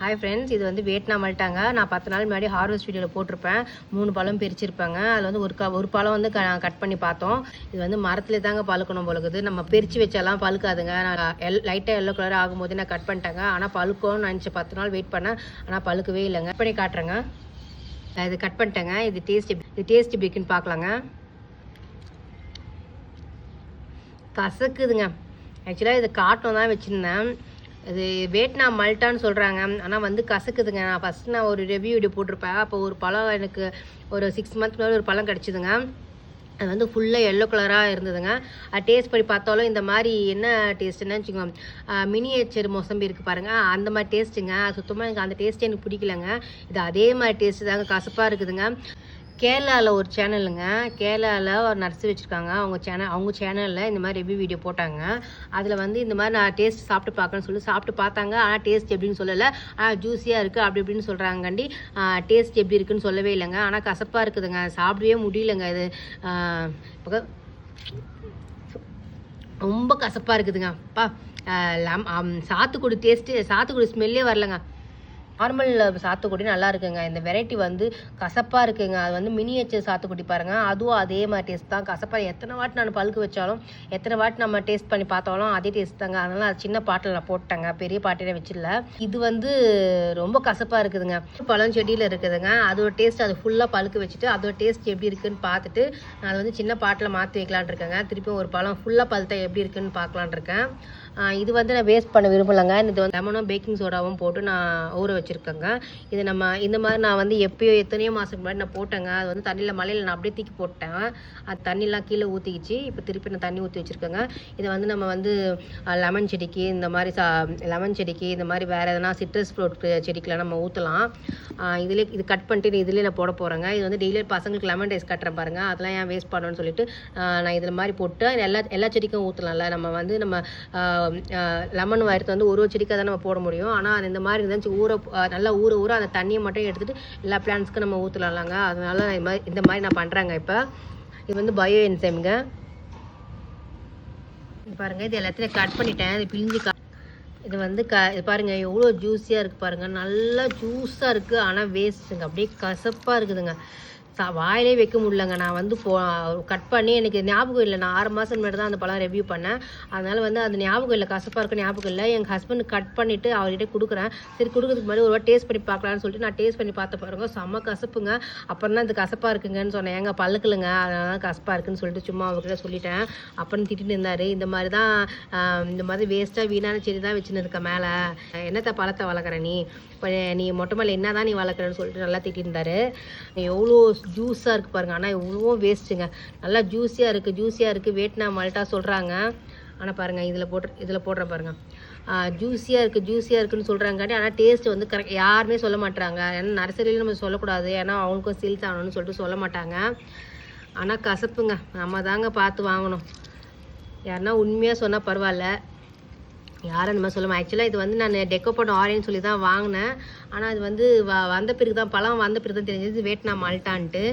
Hi friends இது வந்து Vietnam மல்ட்டாங்க நான் பத்து நாள் முன்னாடி ஹார்வெஸ்ட் வீடியோவில் போட்டிருப்பேன். மூணு பழம் பிரிச்சிருப்பாங்க. அதில் வந்து ஒரு க ஒரு பழம் வந்து க கட் பண்ணி பார்த்தோம். இது வந்து மரத்துலேயே தாங்க பழுக்கணும் போலுக்குது நம்ம பிரித்து வச்சாலாம் பழுக்காதுங்க. நான் எல் லைட்டாக எல்லோ கலர் ஆகும்போது நான் கட் பண்ணிட்டேங்க. ஆனால் பழுக்கும்னு நினச்சி பத்து நாள் வெயிட் பண்ணேன். ஆனால் பழுக்கவே இல்லைங்க. கட் பண்ணி காட்டுறேங்க. நான் இது கட் பண்ணிட்டேங்க. இது டேஸ்ட் இது டேஸ்ட் எப்படி பார்க்கலாங்க. கசக்குதுங்க. ஆக்சுவலாக இது காட்டம் தான் வச்சுருந்தேன். இது வியட்நாம் மல்ட்டான்னு சொல்கிறாங்க ஆனால் வந்து கசக்குதுங்க. நான் ஃபஸ்ட் நான் ஒரு ரிவ்யூ வீடியோ போட்டிருப்பேன். அப்போ ஒரு பழம் எனக்கு ஒரு சிக்ஸ் மந்த் முன்னாடி ஒரு பழம் கிடச்சிதுங்க. அது வந்து ஃபுல்லாக எல்லோ கலராக இருந்ததுங்க. அது டேஸ்ட் பண்ணி பார்த்தாலும் இந்த மாதிரி என்ன டேஸ்ட்டுன்னு வச்சுக்கோங்க. மினியேச்சர் மோசம்பி இருக்குது பாருங்கள் அந்த மாதிரி டேஸ்ட்டுங்க சுத்தமாக எனக்கு அந்த டேஸ்ட்டு எனக்கு பிடிக்கலங்க. இது அதே மாதிரி டேஸ்ட்டு தாங்க. கசப்பாக இருக்குதுங்க. கேரளாவில் ஒரு சேனலுங்க. கேரளாவில் ஒரு நர்ஸ் வச்சுருக்காங்க. அவங்க சேனல் அவங்க சேனலில் இந்த மாதிரி ரிவ்யூ வீடியோ போட்டாங்க. அதில் வந்து இந்த மாதிரி நான் டேஸ்ட் சாப்பிட்டு பார்க்கணும்னு சொல்லி சாப்பிட்டு பார்த்தாங்க. ஆனால் டேஸ்ட் எப்படின்னு சொல்லலை. ஆனால் ஜூஸியாக இருக்குது அப்படி இப்படின்னு சொல்கிறாங்கண்டி டேஸ்ட் எப்படி இருக்குன்னு சொல்லவே இல்லைங்க. ஆனால் கசப்பாக இருக்குதுங்க. சாப்பிடவே முடியலங்க இது. இப்போ ரொம்ப கசப்பாக இருக்குதுங்க. அப்பா லம் சாத்துக்குடி டேஸ்ட்டு சாத்துக்குடி ஸ்மெல்லே வரலங்க. நார்மல் சாத்துக்குடி நல்லா இருக்குங்க. இந்த வெரைட்டி வந்து கசப்பாக இருக்குங்க. அது வந்து மினியேச்சர் சாத்துக்குடி பாருங்க. அதுவும் அதே மாதிரி டேஸ்ட் தான். கசப்பாக எத்தனை வாட்டி நான் பழுக்க வச்சாலும் எத்தனை வாட்டி நம்ம டேஸ்ட் பண்ணி பார்த்தாலும் அதே டேஸ்ட் தாங்க. அதனால அது சின்ன பாட்டில் நான் போட்டேங்க. பெரிய பாட்டில வச்சிடல. இது வந்து ரொம்ப கசப்பாக இருக்குதுங்க. பழம் செடியில் இருக்குதுங்க. அதோட டேஸ்ட் அது ஃபுல்லாக பழுக்க வச்சுட்டு அதோட டேஸ்ட் எப்படி இருக்குன்னு பார்த்துட்டு நான் அதை வந்து சின்ன பாட்டில் மாற்றி வைக்கலான் இருக்கேங்க. திருப்பி ஒரு பழம் ஃபுல்லாக பழுத்தா எப்படி இருக்குன்னு பார்க்கலான் இருக்கேன். இது வந்து நான் வேஸ்ட் பண்ண விரும்பலைங்க. இது வந்து லெமனும் பேக்கிங் சோடாவும் போட்டு நான் ஊற வச்சுருக்கேங்க. இது நம்ம இந்த மாதிரி நான் வந்து எப்பயோ எத்தனையோ மாதத்துக்கு முன்னாடி நான் போட்டேங்க. அது வந்து தண்ணியில் மலையில் நான் அப்படியே தூக்கி போட்டேன். அது தண்ணிலாம் கீழே ஊற்றிக்கிச்சு இப்போ திருப்பி நான் தண்ணி ஊற்றி வச்சுருக்கேங்க. இதை வந்து நம்ம வந்து லெமன் செடிக்கு இந்த மாதிரி சா லெமன் செடிக்கு இந்த மாதிரி வேறு எதனா சிட்ரஸ் ஃப்ரூட் செடிக்கெலாம் நம்ம ஊற்றலாம் இதிலே இது கட் பண்ணிட்டு இதிலே நான் போட போகிறேங்க இது வந்து டெய்லி பசங்களுக்கு லெமன் ரைஸ் கட்டுறேன் பாருங்கள் அதெல்லாம் ஏன் வேஸ்ட் பண்ணணும்னு சொல்லிட்டு நான் இதில் மாதிரி போட்டு எல்லா எல்லா செடிக்கும் ஊற்றலாம்ல நம்ம வந்து நம்ம லெமன் வயரத்தை வந்து ஒரு ஒரு செடிக்காக தான் நம்ம போட முடியும். ஆனால் இந்த மாதிரி இருந்தாச்சு ஊற நல்லா ஊற ஊற அந்த தண்ணியை மட்டும் எடுத்துகிட்டு எல்லா பிளான்ஸ்க்கும் நம்ம ஊற்றலாம்லாங்க அதனால நான் இது மாதிரி இந்த மாதிரி நான் பண்ணுறேங்க இப்போ. இது வந்து பயோ என்சைம்ங்க பாருங்கள் இது எல்லாத்தையும் கட் பண்ணிட்டேன். இது பிழிஞ்சு இது வந்து க இது பாருங்க எவ்வளோ ஜூஸியாக இருக்குது பாருங்க. நல்லா ஜூஸாக இருக்குது ஆனால் வேஸ்ட்டுங்க அப்படியே கசப்பாக இருக்குதுங்க. சா வாயிலே வைக்க முடியலங்க. நான் வந்து ஃபோ கட் பண்ணி எனக்கு ஞாபகம் இல்லை. நான் ஆறு மாதம் முன்னாடி தான் அந்த பழம் ரிவ்யூ பண்ணேன். அதனால் வந்து அந்த ஞாபகம் இல்லை. கசப்பாக இருக்க ஞாபகம் இல்லை. எங்கள் ஹஸ்பண்ட் கட் பண்ணிவிட்டு அவர்கிட்ட கொடுக்குறேன். சரி கொடுக்குறதுக்கு முன்னாடி ஒரு வாட்டி டேஸ்ட் பண்ணி பார்க்கலான்னு சொல்லிட்டு நான் டேஸ்ட் பண்ணி பார்த்த பாருங்க. செம்ம கசப்புங்க. அப்புறம் தான் இது கசப்பாக இருக்குங்கன்னு சொன்னேன். எங்கள் பல்லுக்குலுங்க. அதனால தான் கசப்பாக இருக்குன்னு சொல்லிட்டு சும்மா அவர்கிட்ட சொல்லிட்டேன். அப்புறம் திட்டிட்டு இருந்தார். இந்த மாதிரி தான் இந்த மாதிரி வேஸ்ட்டாக வீணான செடி தான் வச்சுன்னு இருக்க மேலே. என்னத்த பழத்தை வளர்க்குற நீ? இப்போ நீ மொட்டை மேலே என்ன தான் நீ வளர்க்குறன்னு சொல்லிட்டு நல்லா திட்டிருந்தாரு. எவ்வளோ ஜூஸாக இருக்குது பாருங்கள் ஆனால் இவ்வளவும் வேஸ்ட்டுங்க நல்லா ஜூஸியாக இருக்குது ஜூஸியாக இருக்குது வேட்னா மல்ட்டா சொல்கிறாங்க ஆனால் பாருங்கள் இதில் போட்டு இதில் போடுறேன் பாருங்கள் ஜூஸியாக இருக்குது ஜூஸியாக இருக்குன்னு சொல்கிறாங்காட்டி ஆனால் டேஸ்ட் வந்து கரெக்ட் யாருமே சொல்ல மாட்டாங்க ஏன்னா நர்சரியில் நம்ம சொல்லக்கூடாது. ஏன்னா அவங்களுக்கும் சேல்ஸ் ஆகணும்னு சொல்லிட்டு சொல்ல மாட்டாங்க. ஆனால் கசப்புங்க. நம்ம தாங்க பார்த்து வாங்கணும். யாருன்னா உண்மையாக சொன்னால் பரவாயில்ல. யாரும் அந்த மாதிரி சொல்லுமா ஆக்சுவலாக இது வந்து நான் டெக்கோ பண்ண ஆரேன்னு சொல்லி தான் வாங்கினேன். ஆனால் இது வந்து வ வந்த பிறகு தான் பழம் வந்த பிறகு தான் தெரிஞ்சது வியட்நாம் மால்ட்டான்ட்டு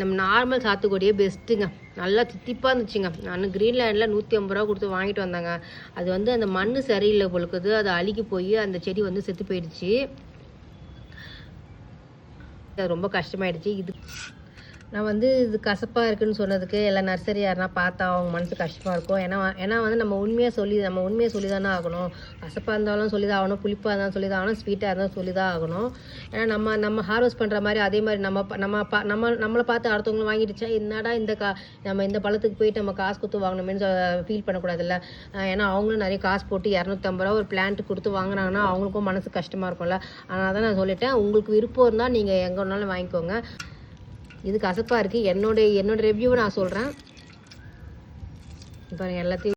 நம்ம நார்மல் சாத்துக்குடியே பெஸ்ட்டுங்க நல்லா தித்திப்பாக இருந்துச்சுங்க. நான் க்ரீன்லேண்டில் நூற்றி ஐம்பது ரூபா கொடுத்து வாங்கிட்டு வந்தாங்க. அது வந்து அந்த மண் சரியில்லை பொழுக்குது. அது அழுகி போய் அந்த செடி வந்து செத்து போயிடுச்சு. அது ரொம்ப கஷ்டமாயிடுச்சு. இது நான் வந்து இது கசப்பாக இருக்குன்னு சொன்னதுக்கு எல்லா நர்சரி யாருனா பார்த்தா அவங்க மனசு கஷ்டமாக இருக்கும். ஏன்னா ஏன்னா வந்து நம்ம உண்மையாக சொல்லி நம்ம உண்மையை சொல்லி தானே ஆகணும். கசப்பாக இருந்தாலும் சொல்லி தான் ஆகணும் புளிப்பாக இருந்தாலும் சொல்லி தான் ஆகணும் ஸ்வீட்டாக இருந்தாலும் சொல்லி தான் ஆகணும். ஏன்னா நம்ம நம்ம ஹார்வெஸ்ட் பண்ணுற மாதிரி அதே மாதிரி நம்ம நம்ம பா நம்ம நம்மளை பார்த்து அடுத்தவங்களும் வாங்கிடுச்சா? என்னடா இந்த கா நம்ம இந்த பழத்துக்கு போயிட்டு நம்ம காசு கொடுத்து வாங்கணுமேனு ஃபீல் பண்ணக்கூடாதுல்ல. ஏன்னா அவங்களும் நிறைய காசு போட்டு இரநூத்தம்பது ரூபா ஒரு பிளான்ட்டு கொடுத்து வாங்குனாங்கன்னா அவங்களுக்கும் மனசு கஷ்டமாக இருக்கும்ல. அதனால தான் நான் சொல்லிட்டேன். உங்களுக்கு விருப்பம் இருந்தால் நீங்கள் எங்கே வேணாலும் வாங்கிக்கோங்க. இது கசப்பாக இருக்குது என்னோட என்னோட ரிவ்யூவை நான் சொல்கிறேன் இப்போ எல்லாத்தையும்